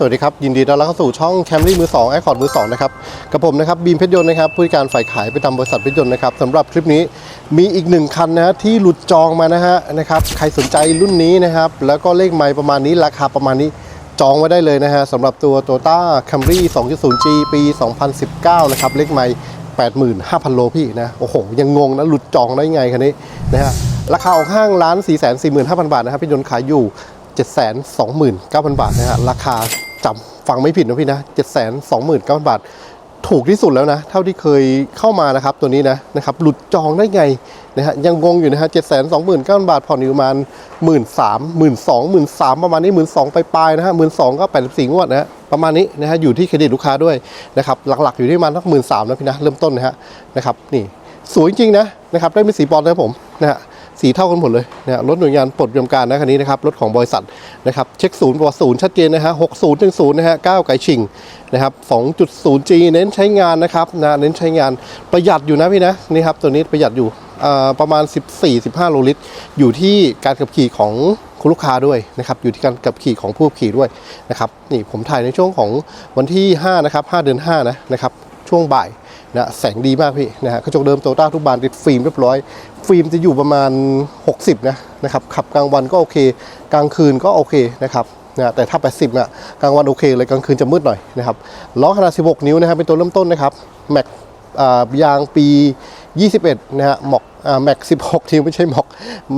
สวัสดีครับ ยินดีต้อนรับเข้าสู่ช่องแคมรี่มือ2ไอคอร์ดมือ2นะครับกับผมนะครับบีมเพชรยนต์นะครับผู้จัดการฝ่ายขายไปทำบริษัทเพชรยนต์นะครับสำหรับคลิปนี้มีอีกหนึ่งคันนะฮะที่หลุดจองมานะฮะนะครับใครสนใจรุ่นนี้นะครับแล้วก็เลขไมล์ประมาณนี้ราคาประมาณนี้จองไว้ได้เลยนะฮะสำหรับตัว Toyota Camry 2.0G ปี 2019 นะครับเลขไมล์85,000 โลพี่นะโอ้โห ยังงงนะ หลุดจองได้ไงคันนี้นะฮะราคาออกห้างล้าน 445,000 บาทนะครับพี่ยนต์ขายอยู่ 729,000 บาทนะฮะราคาจำฟังไม่ผิดนะพี่นะ729,000 บาท ถูกที่สุดแล้วนะ เท่าที่เคยเข้ามานะครับตัวนี้นะนะครับหลุดจองได้ไงนะฮะยังงงอยู่นะฮะ729,000 บาทผ่อนอยู่ประมาณ 1 3 0 0 0 1 2 0 0 0ประมาณนี้ 1 2 0 0ไปปลายๆนะฮะ12,000ก็84งวดนะประมาณนี้นะฮะอยู่ที่เครดิตลูกค้าด้วยนะครับหลักๆอยู่ที่ประมาณสักหมื่นสามนะพี่นะเริ่มต้นนะฮะนะครับนี่สวยจริงๆนะนะครับได้เป็นสีบอลนะผมนะฮะ สีเท่ากันหมดเลยนะฮะรถหน่วยงานปลดประจำการนะคันนี้นะครับรถของบริษัทนะครับเช็คศูนย์ประวัติศูนย์ชัดเจนนะฮะ60ถึง0นย์นะฮะ9ไก่ชิงนะครับ 2.0G เน้นใช้งานนะครับนะเน้นใช้งานประหยัดอยู่นะพี่นะนี่ครับตัวนี้ประหยัดอยู่อ่าประมาณ 14-15 โลลิตร อยู่ที่การขับขี่ของคุณลูกค้าด้วยนะครับอยู่ที่การขับขี่ของผู้ขับขี่ด้วยนะครับนี่ผมถ่ายในช่วงของวันที่5นะครับ5เดือน5นะนะครับช่วงบ่าย นะแสงดีมากพี่นะฮะกระจกเดิมโตต้าทุกบานติดฟิล์มเรียบร้อย ฟิล์มจะอยู่ประมาณ 60 นะนะครับขับกลางวันก็โอเค กลางคืนก็โอเคนะครับนะแต่ถ้า 80อะกลางวันโอเคเลยกลางคืนจะมืดหน่อยนะครับล้อขนาด 16 นิ้วนะครับเป็นตัวเริ่มต้นนะครับแม็กยางปี 21 นะฮะหมอกแม็ก 16 นิ้วไม่ใช่หมอก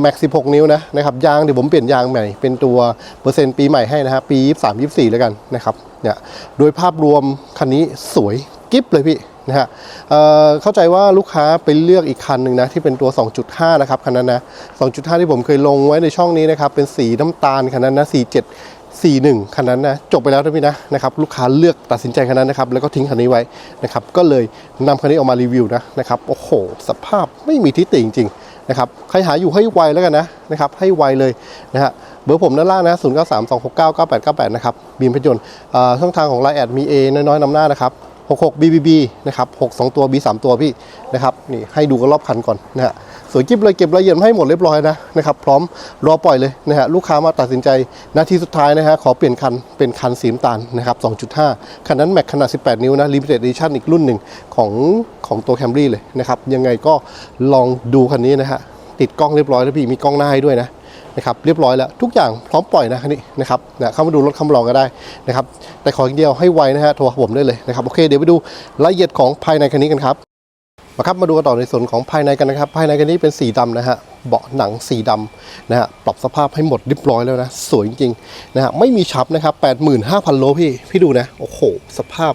แม็ก 16 นิ้วนะนะครับยางเดี๋ยวผมเปลี่ยนยางใหม่เป็นตัวเปอร์เซ็นต์ปีใหม่ให้นะฮะปี 23 24 แล้วกันนะครับเนี่ยโดยภาพรวมคันนี้สวยกิ๊บเลยพี่ นะฮะเเข้าใจว่าลูกค้าไปเลือกอีกคันหนึ่งนะที่เป็นตัว 2.5 นะครับคันนั้นนะ 2.5 ที่ผมเคยลงไว้ในช่องนี้นะครับเป็นสีน้ำตาลคันนั้นนะ 47 41คันนั้นนะจบไปแล้วนะพี่นะนะครับลูกค้าเลือกตัดสินใจคันนั้นนะครับแล้วก็ทิ้งคันนี้ไว้นะครับก็เลยนำคันนี้ออกมารีวิวนะนะครับโอ้โห สภาพไม่มีทิฏฐิจริงๆนะครับใครหาอยู่ให้ไวแล้วกันนะนะครับให้ไวเลยนะฮะเบอร์ผมด้านล่างนะ 0 9 3 2 6 9 9 8 9 8 นะครับบีมพยนต์ช่องทางของไลน์แอดมี A น้อยๆนำหน้านะครับ 66 BBB นะครับ6 2 ตัว B 3ตัวพี่นะครับนี่ให้ดูกันรอบคันก่อนนะฮะสวยกิ๊บเลยเก็บรายละเอียดให้หมดเรียบร้อยนะนะครับพร้อมรอปล่อยเลยนะฮะลูกค้ามาตัดสินใจนาทีสุดท้ายนะฮะขอเปลี่ยนคันเป็นคันสีน้ำตาลนะครับ 2.5 คันนั้นแม็กขนาด 18 นิ้วนะ Limited Edition อีกรุ่นหนึ่งของของตัว Camry เลยนะครับยังไงก็ลองดูคันนี้นะฮะติดกล้องเรียบร้อยแล้วพี่มีกล้องหน้าให้ด้วยนะ นะครับเรียบร้อยแล้วทุกอย่างพร้อมปล่อยนะคันนี้นะครับนะเข้ามาดูรถคำลองก็ได้นะครับแต่ขออย่างเดียวให้ไวนะฮะโทรผมได้เลยนะครับโอเคเดี๋ยวไปดูรายละเอียดของภายในคันนี้กันครับมาครับมาดูกันต่อในส่วนของภายในกันนะครับ ภายในคันนี้เป็นสีดำนะฮะเบาะหนังสีดำนะฮะปรับสภาพให้หมดเรียบร้อยแล้วนะ สวยจริงๆนะฮะไม่มีชับนะครับ 85,000 โลพี่ พี่ดูนะ โอ้โห สภาพ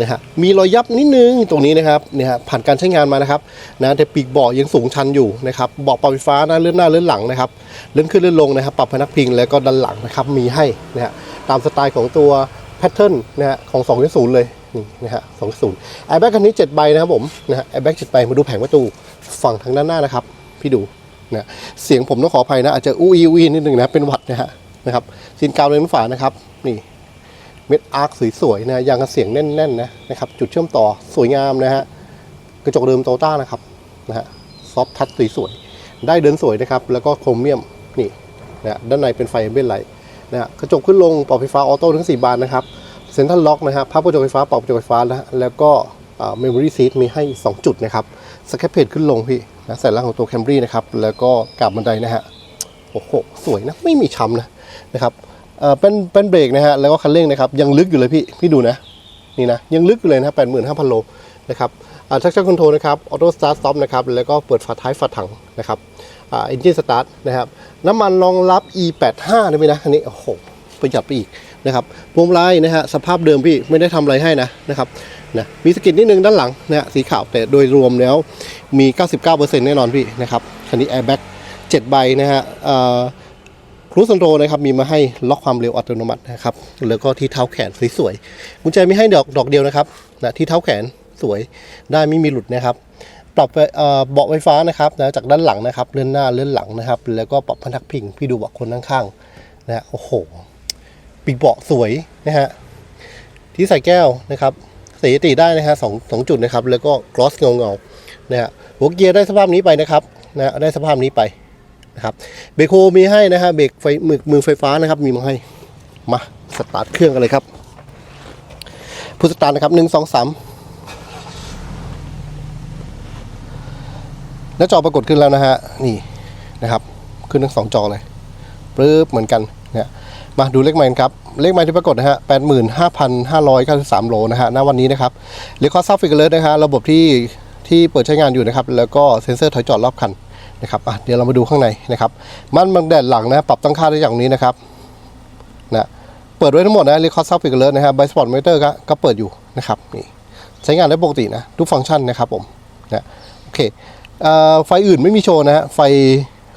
นะฮะมีรอยยับนิดนึงตรงนี้นะครับเนี่ยฮะผ่านการใช้งานมานะครับนะแต่ปีกเบาะยังสูงชันอยู่นะครับเบาะปรับไฟฟ้านะเลื่อนหน้าเลื่อนหลังนะครับเลื่อนขึ้นเลื่อนลงนะครับ ปรับพนักพิงแล้วก็ด้านหลังนะครับมีให้นะฮะตามสไตล์ของตัวแพทเทิร์นนะฮะของ2.0เลยนี่นะฮะ2.0แอร์แบ็กคันนี้7ใบนะครับผมนะฮะแอร์แบ็ก7ใบมาดูแผงประตูฝั่งทางด้านหน้านะครับ พี่ดูนะเสียงผมต้องขออภัยนะอาจจะอู้อีอู้อีนิดนึงนะเป็นหวัดนะฮะนะครับซีนกาวเลนฝานะครับนี่ เม็ดอาร์คสวยๆนะยางกันเสียงแน่นๆนะนะครับ จุดเชื่อมต่อสวยงามนะฮะกระจกเดิมโตต้านะครับนะฮะซอฟทัชสวยๆได้เดินสวยนะครับ แล้วก็โครเมียมนี่นะด้านในเป็นไฟเอเบนไลท์นะฮะกระจกขึ้นลงปรับไฟฟ้าออโต้ทั้ง 4 บานนะครับเซ็นทรัลล็อกนะฮะพับกระจกไฟฟ้าปรับกระจกไฟฟ้านะฮะแล้วก็เมมโมรี่ซีทมีให้ 2 จุดนะครับสแคปเพจขึ้นลงพี่นะใส่ล่างของตัวแคมรี่นะครับแล้วก็กาบบันไดนะฮะโอ้โหสวยนะไม่มีช้ำนะนะครับ เป็นเป็นเบรกนะฮะแล้วก็คันเร่งนะครับยังลึกอยู่เลยพี่พี่ดูนะนี่นะยังลึกอยู่เลยนะแปดหมื่นห้าพันโลนะครับอ่าทักชั่นคอนโทรนะครับออโต้สตาร์ทสต็อปนะครับแล้วก็เปิดฝาท้ายฝาถังนะครับอ่าอินจินสตาร์ทนะครับน้ำมันรองรับ E85 นะพี่นะอันนี้โอ้โหประหยัดไปอีกนะครับพวงมาลัยนะฮะสภาพเดิมพี่ไม่ได้ทำอะไรให้นะนะครับนะมีสกิดนิดนึงด้านหลังนะฮะสีขาวแต่โดยรวมแล้วมี 99%แน่นอนพี่นะครับคันนี้แอร์แบ็ก7ใบนะฮะเอ่อ รูสันโรนะครับมีมาให้ล็อกความเร็วอัตโนมัตินะครับแล้วก็ที่เท้าแขนสวยๆกุญแจมีให้ดอกดอกเดียวนะครับนะที่เท้าแขนสวยได้ไม่มีหลุดนะครับ ปรับเบาะไฟฟ้านะครับนะจากด้านหลังนะครับเลื่อนหน้าเลื่อนหลังนะครับ แล้วก็ปรับพนักพิงพี่ดูเบาะคนข้างๆนะฮะโอ้โหปีกเบาะสวยนะฮะที่ใส่แก้วนะครับสียติได้นะฮะสองสองจุดนะครับ แล้วก็กรอสเงาเงาๆนะฮะหัวเกียร์ได้สภาพนี้ไปนะครับนะได้สภาพนี้ไป นะครับเบรกโฮมีให้นะฮะเบรกไฟมือมือไฟฟ้านะครับ มีมาให้มาสตาร์ทเครื่องกันเลยครับพุทสตาร์ทนะครับหนึ่งสองสามหน้าจอปรากฏขึ้นแล้วนะฮะนี่นะครับ ขึ้นทั้งสองจอเลยปึ๊บเหมือนกันเนี่ยมาดูเลขไมล์ครับ เลขไมล์ที่ปรากฏนะฮะแปดหมื่นห้าพันห้าร้อยเก้าสิบสามโลนะฮะณวันนี้นะครับเรียกข้อซับฟิกเกอร์นะฮะระบบที่ที่เปิดใช้งานอยู่นะครับ แล้วก็เซ็นเซอร์ถอยจอดรอบคัน นะครับอะเดี๋ยวเรามาดูข้างในนะครับมันบังแดดหลังนะปรับตั้งค่าได้อย่างนี้นะครับนะเปิดไว้ทั้งหมดนะรียกข้อซับฟิกเกอร์นะฮะไบสปอร์ตมิเตอร์ก็ก็เปิดอยู่นะครับนี่ใช้งานได้ปกตินะทุกฟังก์ชันนะครับผมนะโอเคเอ่อไฟอื่นไม่มีโชว์นะฮะไฟ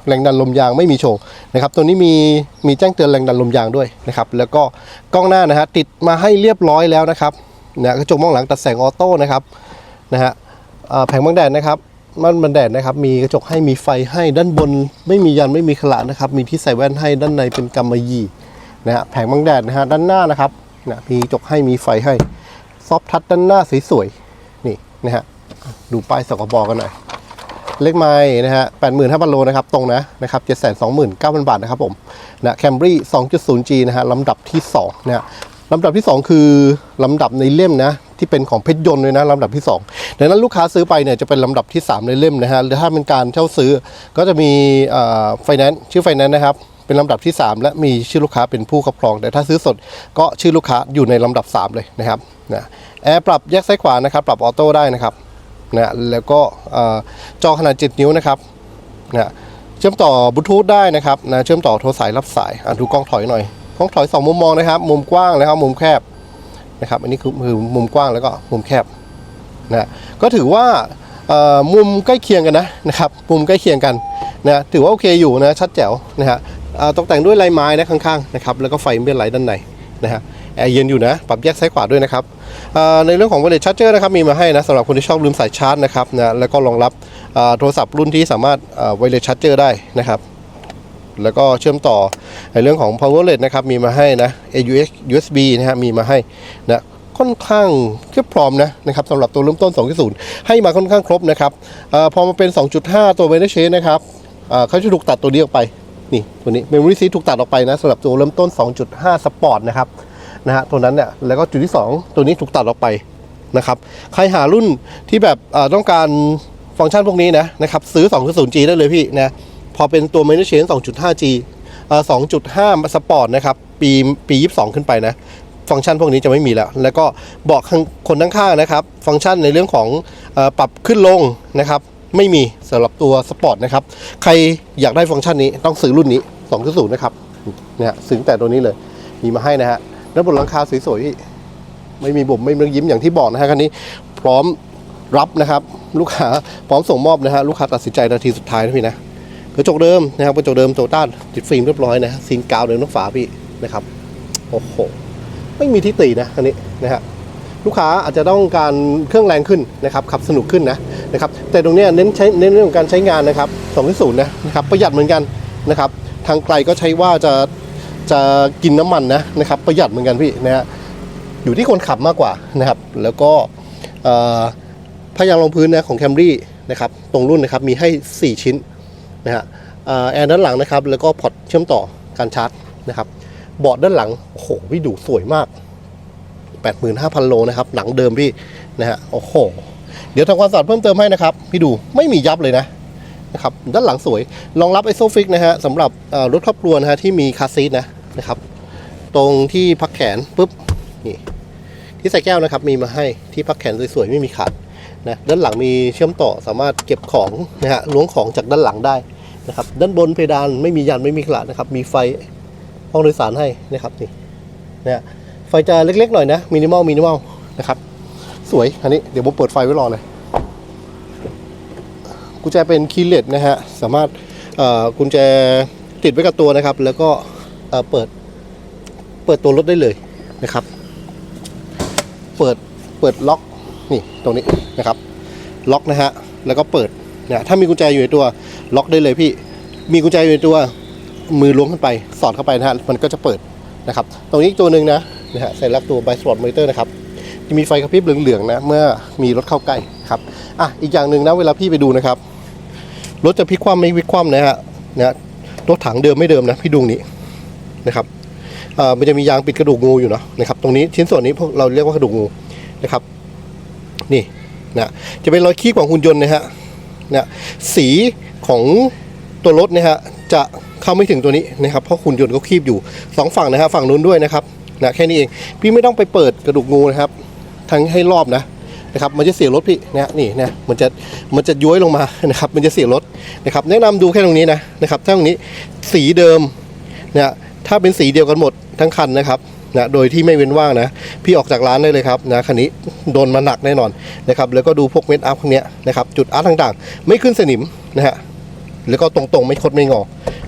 แรงดันลมยางไม่มีโชว์นะครับตัวนี้มีมีแจ้งเตือนแรงดันลมยางด้วยนะครับแล้วก็กล้องหน้านะฮะติดมาให้เรียบร้อยแล้วนะครับนะกระจกมองหลังตัดแสงออโต้นะครับนะฮะแผงบังแดดนะครับ มันบังแดดนะครับ มีกระจกให้มีไฟให้ด้านบน ไม่มียันไม่มีขละนะครับ มีที่ใส่แว่นให้ด้านในเป็นกำมะหยี่นะฮะแผงบังแดดนะฮะด้านหน้านะครับนะมีกระจกให้มีไฟให้ ซอฟทัชด้านหน้าสวยๆนี่นะฮะดูป้ายสกบกันหน่อยเลขไม้นะฮะแปดหมื่นห้าพันโลนะครับ ตรงนะนะครับเจ็ดแสนสองหมื่นเก้าพันบาทนะครับผมนะแคมบรี่สองจุดศูนย์จีนะฮะลำดับที่สองนะฮะ ลำดับที่สองคือลำดับในเล่มนะที่เป็นของเพชรยนต์เลยนะลำดับที่สองดังนั้นลูกค้าซื้อไปเนี่ยจะเป็นลำดับที่สามในเล่มนะฮะหรือถ้าเป็นการเช่าซื้อก็จะมีไฟแนนซ์ชื่อไฟแนนซ์นะครับเป็นลำดับที่ 3 และมีชื่อลูกค้าเป็นผู้ครอบครอง แต่ถ้าซื้อสดก็ชื่อลูกค้าอยู่ในลำดับ 3 เลยนะครับนะแอร์ปรับแยกซ้ายขวานะครับปรับออโต้ได้นะครับนะแล้วก็จอขนาด 7 นิ้วนะครับนะเชื่อมต่อบลูทูธได้นะครับนะเชื่อมต่อโทรสายรับสายอะดูกล้องถอยหน่อย กล้องถอย 2 มุมมองนะครับ มุมกว้างนะครับมุมแคบนะครับ อันนี้คือคือมุมกว้างแล้วก็มุมแคบนะก็ถือว่าเอ่อมุมใกล้เคียงกันนะนะครับมุมใกล้เคียงกันนะถือว่าโอเคอยู่นะชัดแจ๋วนะฮะตกแต่งด้วยลายไม้นะข้างๆนะครับแล้วก็ไฟเบียนไลด้านในนะฮะแอร์เย็นอยู่นะ ปรับแยกซ้ายขวาด้วยนะครับในเรื่องของ wireless charger นะครับมีมาให้นะสำหรับคนที่ชอบลืมสายชาร์จนะครับนะแล้วก็รองรับโทรศัพท์รุ่นที่สามารถอ่า wireless charger ได้นะครับ แล้วก็เชื่อมต่อในเรื่องของ power LED นะครับมีมาให้นะ AUX USB นะฮะมีมาให้นะค่อนข้างเรียบพร้อมนะนะครับสำหรับตัวเริ่มต้น 2.0 ให้มาค่อนข้างครบนะครับอพอมาเป็น 2.5 ตัว v e n t u r e นะครับเขาจะถูกตัดตัวนี้ออกไปนี่ตัวนี้ memory seat ถูกตัดออกไปนะสำหรับตัวเริ่มต้น 2.5 Sport นะครับนะฮะตัวนั้นเนี่ยแล้วก็จุดที่ 2 ตัวนี้ถูกตัดออกไปนะครับใครหารุ่นที่แบบต้องการฟังก์ชันพวกนี้นะนะครับซื้อ 2.0G ได้เลยพี่นะ พอเป็นตัว m a n u a Chain 2.5G เอ่อ2.5 Sport นะครับ ปีปี 22 ขึ้นไปนะ ฟังก์ชันพวกนี้จะไม่มีแล้ว แล้วก็เบางคนข้างๆนะครับ ฟังก์ชันในเรื่องของอปรับขึ้นลงนะครับ ไม่มีสำหรับตัวสปอร์ตนะครับ ใครอยากได้ฟังก์ชันนี้ต้องซื้อรุ่นนี้ 2.0 นะครับเนี่ยซื้อแต่ตัวนี้เลย มีมาให้นะฮะแล้วบนหลังคาสวยๆไม่มีบ่มไม่มียิ้มอย่างที่บอกนะฮะคันนี้พร้อมรับนะครับ ลูกค้าพร้อมส่งมอบนะฮะลูกค้าตัดสินใจนาทีสุดท้ายนะพี่นะ กระจกเดิมนะครับกระจกเดิมโตต้าติดฟิล์มเรียบร้อยนะซีนกาวเดิมทั้งฝาพี่นะครับโอ้โหไม่มีที่ตีนะคันนี้นะฮะลูกค้าอาจจะต้องการเครื่องแรงขึ้นนะครับขับสนุกขึ้นนะนะครับแต่ตรงนี้เน้นใช้เน้นเรื่องของการใช้งานนะครับ2.0นะนะครับประหยัดเหมือนกันนะครับทางไกลก็ใช้ว่าจะจะกินน้ำมันนะนะครับประหยัดเหมือนกันพี่นะฮะอยู่ที่คนขับมากกว่านะครับแล้วก็เอ่อผ้ายางรองพื้นนะของแคมรี่นะครับตรงรุ่นนะครับมีให้ 4 ชิ้น นะฮะแอร์ด้านหลังนะครับแล้วก็พอร์ตเชื่อมต่อการชาร์จนะครับเบาะด้านหลังโอ้โหพี่ดูสวยมาก 85,000 โลนะครับหนังเดิมพี่นะฮะโอ้โหเดี๋ยวทำความสะอาดเพิ่มเติมให้นะครับพี่ดูไม่มียับเลยนะนะครับด้านหลังสวยรองรับไอโซฟิกนะฮะสำหรับรถครอบครัวนะฮะที่มีคาซีทนะนะครับ ตรงที่พักแขนปุ๊บนี่ที่ใส่แก้วนะครับมีมาให้ที่พักแขนสวยๆไม่มีขาด นะด้านหลังมีเชื่อมต่อสามารถเก็บของนะฮะล้วงของจากด้านหลังได้นะครับด้านบนเพดานไม่มียันไม่มีขลาดนะครับมีไฟห้องโดยสารให้นะครับนี่นะไฟจะเล็กๆหน่อยนะมินิมอลมินิมอลนะครับสวยอันนี้เดี๋ยวผมเปิดไฟไว้รอเลยกุญแจเป็นคีย์เลสนะฮะสามารถกุญแจติดไว้กับตัวนะครับ แล้วก็เปิดเปิดตัวรถได้เลยนะครับ เปิดเปิดล็อก ตรงนี้นะครับ ล็อกนะฮะ แล้วก็เปิดเนี่ยถ้ามีกุญแจอยู่ในตัวล็อกได้เลยพี่ มีกุญแจอยู่ในตัวมือล้วงขึ้นไป สอดเข้าไปนะฮะ มันก็จะเปิดนะครับ ตรงนี้อีกตัวหนึ่งนะนะฮะใส่ลักตัว by spot monitor นะครับจะมีไฟกระพริบเหลืองๆนะเมื่อมีรถเข้าใกล้ครับอะอีกอย่างหนึ่งนะเวลาพี่ไปดูนะครับรถจะพลิกคว่ำไม่พลิกคว่ำนะฮะนะรถถังเดิมไม่เดิมนะพี่ดูนี้นะครับเอ่อมันจะมียางปิดกระดูกงูอยู่เนาะนะครับตรงนี้ชิ้นส่วนนี้พวกเราเรียกว่ากระดูกงูนะครับ นี่นะจะเป็นรอยคีบของหุ่นยนต์นะฮะนะสีของตัวรถนี่ยฮะจะเข้าไม่ถึงตัวนี้นะครับเพราะหุ่นยนต์เขาคีบอยู่สองฝั่งนะฮะฝั่งนู้นด้วยนะครับนะแค่นี้เองพี่ไม่ต้องไปเปิดกระดูกงูนะครับ ทั้งให้รอบนะนะครับมันจะเสียรถพี่นะนี่นะมันจะมันจะย้วยลงมานะครับมันจะเสียรถนะครับแนะนำดูแค่ตรงนี้นะนะครับถ้าตรงนี้สีเดิมนะถ้าเป็นสีเดียวกันหมดทั้งคันนะครับ นะโดยที่ไม่เว้นว่างนะ พี่ออกจากร้านได้เลยครับนะคันนี้โดนมาหนักแน่นอนนะครับแล้วก็ดูพวกเม็ดอัพพวกเนี้ยนะครับจุดอาร์ตต่างๆ ไม่ขึ้นสนิมนะฮะแล้วก็ตรงๆไม่คดไม่งอ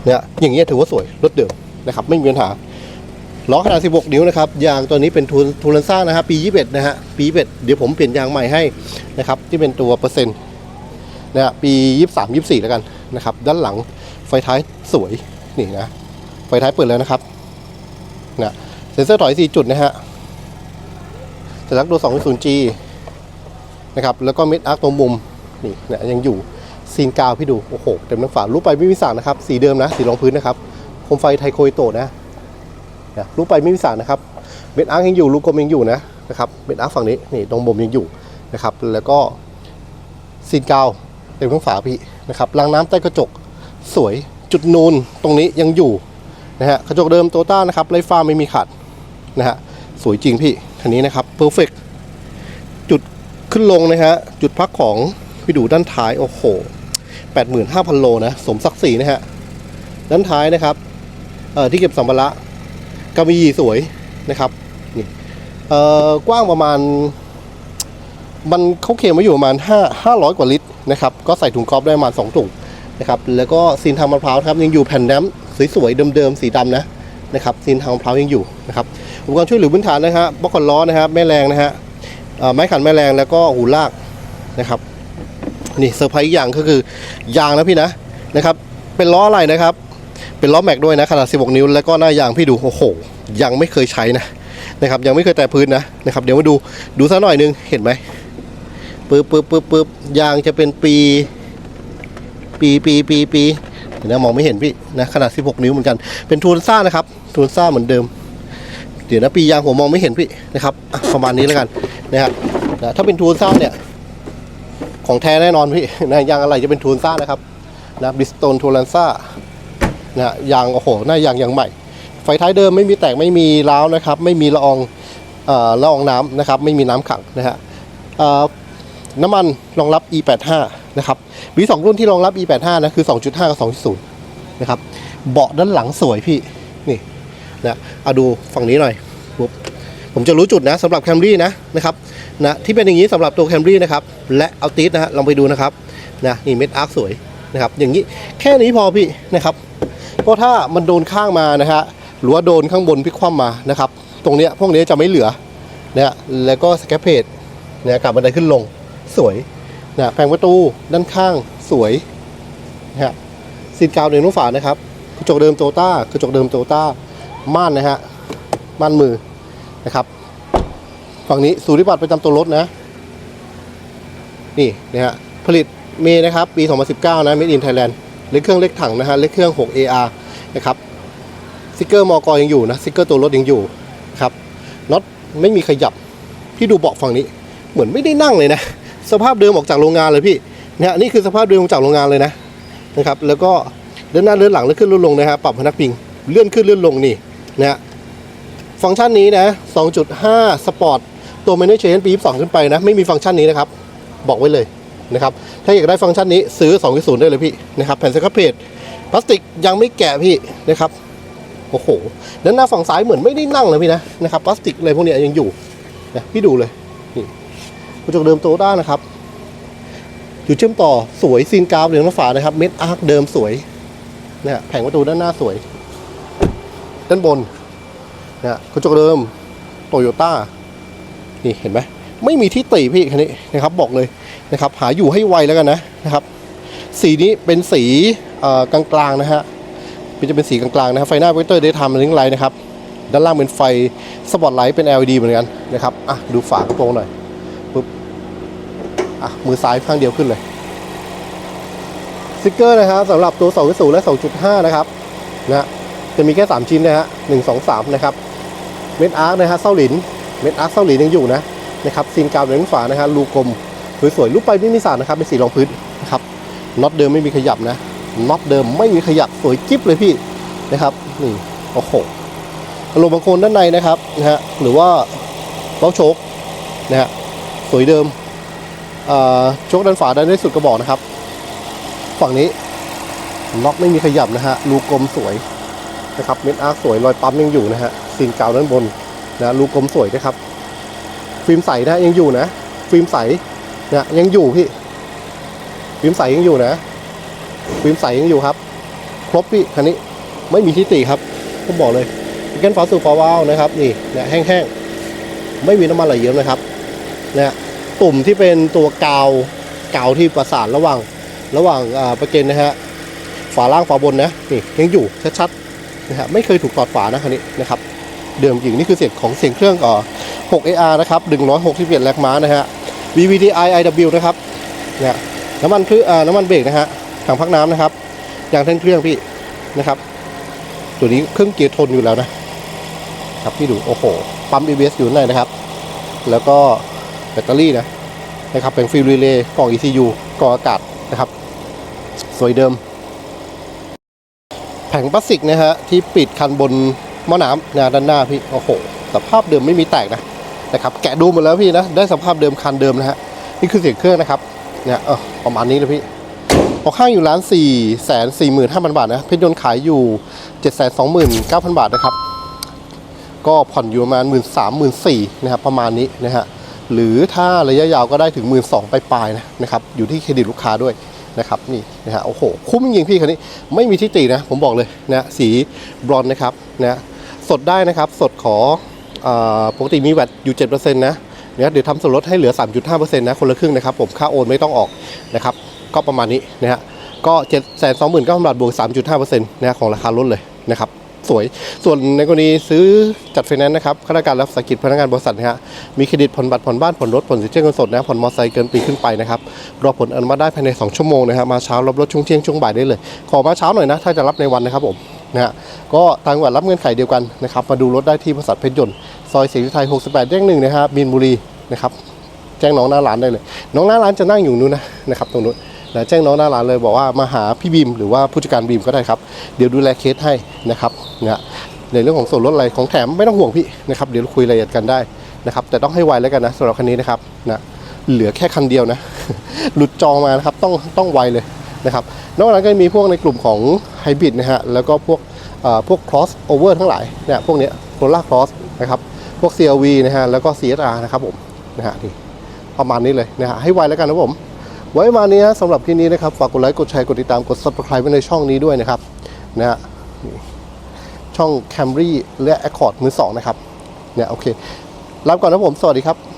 นะอย่างเงี้ยถือว่าสวยรถเดิมนะครับไม่มีปัญหาล้อขนาด 16 นิ้วนะครับ ยางตัวนี้เป็นทูทูลันซ่านะครับปี 21 นะฮะ ปี 21 เดี๋ยวผมเปลี่ยนยางใหม่ให้นะครับ ที่เป็นตัวเปอร์เซ็นต์นะฮะปี 23 24 แล้วกันนะครับ ด้านหลังไฟท้ายสวย นี่นะ ไฟท้ายเปิดแล้วนะครับ เซ็นเซอร์ถอย 4 จุดนะฮะสัญลักษณ์ตัว 2.0G นะครับ แล้วก็เม็ดอาร์คตรงมุม นี่เนี่ยยังอยู่ซีนกาวพี่ดู โอ้โห เต็มทั้งฝารูปไปไม่มีสารนะครับ สีเดิมนะ สีรองพื้นนะครับ โคมไฟไทโคอิโตะนะนะลูกไปไม่มีสารนะครับ เม็ดอาร์คยังอยู่ ลูกกลมยังอยู่นะ นะครับ เม็ดอาร์คฝั่งนี้ นี่ตรงบ่มยังอยู่นะครับ แล้วก็ซีนกาวเต็มทั้งฝาพี่นะครับรางน้ำใต้กระจกสวยจุดนูนตรงนี้ยังอยู่นะฮะกระจกเดิมโตต้านะครับไร้ฟ้าไม่มีขาด นะฮะสวยจริงพี่คันนี้นะครับเพอร์เฟกจุดขึ้นลงนะฮะจุดพักของพี่ดูด้านท้ายโอ้โห85,000 โลนะสมศักดิ์ศรีนะฮะด้านท้ายนะครับเอ่อที่เก็บสัมภาระกระบี่สวยนะครับนี่เอ่อกว้างประมาณ มันเขาเคลมไว้อยู่ประมาณ5 500 กว่าลิตรนะครับก็ใส่ถุงกอล์ฟได้ประมาณ 2 ถุงนะครับแล้วก็ซีนทางมะพร้าวครับยังอยู่แผ่นแรมสวยๆเดิมๆสีดำนะ นะครับซีนทางมะพร้าวยังอยู่นะครับอุปกรณ์ช่วยเหลือพื้นฐานนะฮะบล็อกคอนล้อนะครับแม่แรงนะฮะไม้ขันแม่แรงแล้วก็หูลากนะครับนี่เซอร์ไพรส์อีกอย่างก็คือยางนะพี่นะนะครับ เป็นล้ออะไรนะครับ เป็นล้อแม็กด้วยนะขนาด 16 นิ้ว แล้วก็หน้ายางพี่ดูโอ้โห ยังไม่เคยใช้นะนะครับ ยังไม่เคยแตะพื้นนะนะครับเดี๋ยวมาดูดูสักหน่อยนึงเห็นไหมปึ๊บปึ๊บปึ๊บปึ๊บยางจะเป็นปี ปีปีปีปีเดี๋ยวนะมองไม่เห็นพี่นะขนาด 16 นิ้วเหมือนกันเป็นทูนซ่านะครับ ทูนซ่าเหมือนเดิม เดี๋ยวนะปียางผมมองไม่เห็นพี่นะครับประมาณนี้แล้วกันนะฮะนะถ้าเป็นทูนซ่าเนี่ย ของแท้แน่นอนพี่นะยางอะไรจะเป็นทูนซ่านะครับนะบิสโตนทูลันซ่านะยางโอ้โหหน้ายางยังใหม่ ไฟท้ายเดิมไม่มีแตกไม่มีร้าวนะครับ ไม่มีละอองเอ่อละอองน้ำนะครับ ไม่มีน้ำขังนะฮะเอ่อน้ำมันรองรับ E85 นะครับ มีสองรุ่นที่รองรับ E85 นะคือ 2.5 กับ 2.0 นะครับ เบาะด้านหลังสวยพี่ นี่ นะเอาดูฝั่งนี้หน่อยปุ๊บผมจะรู้จุดนะสำหรับแคมรี่นะนะครับนะที่เป็นอย่างนี้สำหรับตัวแคมรี่นะครับและเอาติสนะฮะลองไปดูนะครับนะนี่เม็ดอาร์คสวยนะครับอย่างนี้แค่นี้พอพี่นะครับเพราะถ้ามันโดนข้างมานะฮะหรือว่าโดนข้างบนพลิกคว่ำมานะครับตรงเนี้ยพวกนี้จะไม่เหลือนะฮะแล้วก็สแคปเพจนะกลับบันไดขึ้นลงสวยนะแผงประตูด้านข้างสวยนะฮะซีนกาวเดินลูฝานะครับกระจกเดิมโตต้ากระจกเดิมโตต้า ม่านนะฮะม่านมือนะครับ ฝั่งนี้สูติบัตรประจำตัวรถนะ นี่นะฮะผลิตเมนะครับ ปี 2019 นะ Made in Thailand เล็กเครื่องเล็กถังนะฮะเล็กเครื่อง 6 AR นะครับสติกเกอร์มอกยังอยู่นะสติกเกอร์ตัวรถยังอยู่ครับน็อตไม่มีขยับพี่ดูเบาะฝั่งนี้ เหมือนไม่ได้นั่งเลยนะ สภาพเดิมออกจากโรงงานเลยพี่นะฮะนี่คือสภาพเดิมออกจากโรงงานเลยนะนะครับ แล้วก็เลื่อนหน้าเลื่อนหลังเลื่อนขึ้นเลื่อนลงนะฮะปรับพนักพิงเลื่อนขึ้นเลื่อนลงนี่ นะฮะฟังก์ชันนี้นะ 2.5สปอร์ตตัว m a n a g e ปี 22 ขึ้นไปนะ ไม่มีฟังก์ชันนี้นะครับ บอกไว้เลยนะครับ ถ้าอยากได้ฟังก์ชันนี้ซื้อ 2.0 ได้เลยพี่นะครับ แผ่นสครับเพจพลาสติกยังไม่แกะพี่นะครับ โอ้โห ด้านหน้าฝั่งซ้ายเหมือนไม่ได้นั่งเลยพี่นะนะครับพลาสติกอะไรพวกนี้ยังอยู่นะพี่ดูเลยนี่กระจกเดิมโตต้านะครับ อยู่เชื่อมต่อสวยซีนกราวเหลืองน้ำฝานะครับ เม็ดอาร์คเดิมสวยเนะฮะแผงประตูด้านหน้าสวย ด้านบนนะกระจกเดิมโตโยต้านี่เห็นไหมไม่มีที่ติพี่คันนี้นะครับบอกเลยนะครับหาอยู่ให้ไวแล้วกันนะนะครับ สีนี้เป็นสีกลางๆนะฮะมันจะเป็นสีกลางๆนะครับไฟหน้าเวกเตอร์ได้ทำลิงไลท์นะครับด้านล่างเป็นไฟสปอตไลท์เป็น LED เหมือนกันนะครับอะดูฝากระโปรงหน่อยปุ๊บอะมือซ้ายข้างเดียวขึ้นเลยสติกเกอร์นะครับสำหรับตัว 2.0 และ 2.5 นะครับนะ จะมีแค่ 3 ชิ้นนะฮะหนึ่งสองสามนะครับ เม็ดอาร์คนะฮะเส้าหลิน เม็ดอาร์คเส้าหลินยังอยู่นะนะครับซีนกาวเลืองฝานะฮะรูกลมสวยๆรูปไปไม่มีสารนะครับเป็นสีรองพื้นนะครับน็อตเดิมไม่มีขยับนะน็อตเดิมไม่มีขยับสวยกิ๊บเลยพี่นะครับนี่โอ้โหอารมบางคนด้านในนะครับนะฮะหรือว่าเบ้าโชคนะฮะสวยเดิมอ่าโชคด้านฝาด้านในสุดกระบอกนะครับ ฝั่งนี้น็อตไม่มีขยับนะฮะรูกลมสวย นะครับเม็ดอาร์คสวยรอยปั๊มยังอยู่นะฮะซีนกาวด้านบนนะรูกลมสวยนะครับ ฟิล์มใสนะยังอยู่นะ ฟิล์มใสนะยังอยู่พี่ ฟิล์มใสยังอยู่นะ ฟิล์มใสยังอยู่ครับ ครบพี่คันนี้ไม่มีที่ติครับผมบอกเลยเกนฝาสูบฝาวาวนะครับนี่นะแห้งๆไม่มีน้ำมันไหลเยิ้มนะครับนะตุ่มที่เป็นตัวกาวกาวที่ประสานระหว่างระหว่างอ่าประเกนนะฮะฝาล่างฝาบนนะนี่ยังอยู่ชัดๆ นะฮะไม่เคยถูกตอดฝานะคันนี้นะครับเดิมจริงนี่คือเสียงของเสียงเครื่องก่อ 6AR นะครับ161แรงม้านะฮะ VVTi IW นะครับเนี่ยน้ำมันคืออ่าน้ำมันเบรกนะฮะถังพักน้ำนะครับยางแท่นเครื่องพี่นะครับ ตัวนี้เครื่องเกียร์ทนอยู่แล้วนะครับพี่ดูโอ้โหปั๊ม ABS อยู่ในนะครับ แล้วก็แบตเตอรี่นะนะครับเป็นฟิลรีเลย์กล่อง ECU กล่องอากาศนะครับ สวยเดิม แผงพลาสติกนะฮะที่ปิดคันบนหม้อน้ำนะด้านหน้าพี่โอ้โหสภาพเดิมไม่มีแตกนะนะครับแกะดูหมดแล้วพี่นะได้สภาพเดิมคันเดิมนะฮะนี่คือเสียงเครื่องนะครับเนี่ยเออประมาณนี้เลยพี่ออกข้างอยู่ร้าน4ี่แสนสี่หมื่นห้าพันบาทนะเพชรยนต์ขายอยู่เจ็ดแสนสองหมื่นเก้าพันบาทนะครับก็ผ่อนอยู่ประมาณหมื่นสามหมื่นสี่นะครับประมาณนี้นะฮะหรือถ้าระยะยาวก็ได้ถึงหมื่นสองปลายๆนะนะครับอยู่ที่เครดิตลูกค้าด้วย นะครับนี่นะฮะโอ้โหคุ้มจริงพี่คันนี้ไม่มีที่ตินะ ผมบอกเลยนะสีบรอนนะครับนะสดได้นะครับสดขออปกติมีแวตอยู่7%นะเนี่ยเดี๋ยวทำส่วนลดให้เหลือ 3.5%นะคนละครึ่งนะครับผมค่าโอนไม่ต้องออกนะครับก็ประมาณนี้นะฮะก็7 2 9 0 0 0บาทบวก3.5%นะของราคารถเลยนะครับ สวย ส่วนในกรณีซื้อจัดไฟแนนซ์นะครับข้าราชการรับสกิจพนักงานบริษัทนะฮะมีเครดิตผ่อนบัตรผ่อนบ้านผ่อนรถผ่อนสินเชื่อเงินสดนะผ่อนมอเตอร์ไซค์เกินปีขึ้นไปนะครับรอผลอนุมัติได้ภายใน 2 ชั่วโมงนะครับมาเช้ารับรถช่วงเที่ยงช่วงบ่ายได้เลย ขอมาเช้าหน่อยนะถ้าจะรับในวันนะครับผมนะฮะก็ต่างจังหวัดรับเงื่อนไขเดียวกันนะครับมาดูรถได้ที่บริษัทเพชรยนต์ซอยศรีวิทย68แยกหนึ่งนะฮะมีนบุรีนะครับแจ้งน้องหน้าร้านได้เลย น้องหน้าร้านจะนั่งอยู่นู้นนะนะครับตรงนู้น นะแจ้งน้องหน้าร้านเลยบอกว่ามาหาพี่บีมหรือว่าผู้จัดการบีมก็ได้ครับ เดี๋ยวดูแลเคสให้นะครับนะในเรื่องของส่วนลดอะไรของแถมไม่ต้องห่วงพี่นะครับเดี๋ยวคุยรายละเอียดกันได้นะครับแต่ต้องให้ไวแล้วกันนะสำหรับคันนี้นะครับนะเหลือแค่คันเดียวนะ หลุดจองมานะครับต้องต้องไวเลยนะครับนอกจากนั้นก็มีพวกในกลุ่มของไฮบริดนะฮะแล้วก็พวกเอ่อพวก cross over ทั้งหลายเนี่ยพวกนี้โคล่า cross นะครับพวก CLV นะฮะแล้วก็ CSR นะครับผมนะฮะนี่ประมาณนี้เลยนะฮะให้ไวแล้วกันนะผม ไว้มานี้นะสำหรับที่นี้นะครับฝากกดไลค์กดแชร์กดติดตามกด subscribe ไว้ในช่องนี้ด้วยนะครับนะฮะนี่ช่อง Camry และ Accord มือสองนะครับเนี่ยโอเค รับก่อนนะผม สวัสดีครับ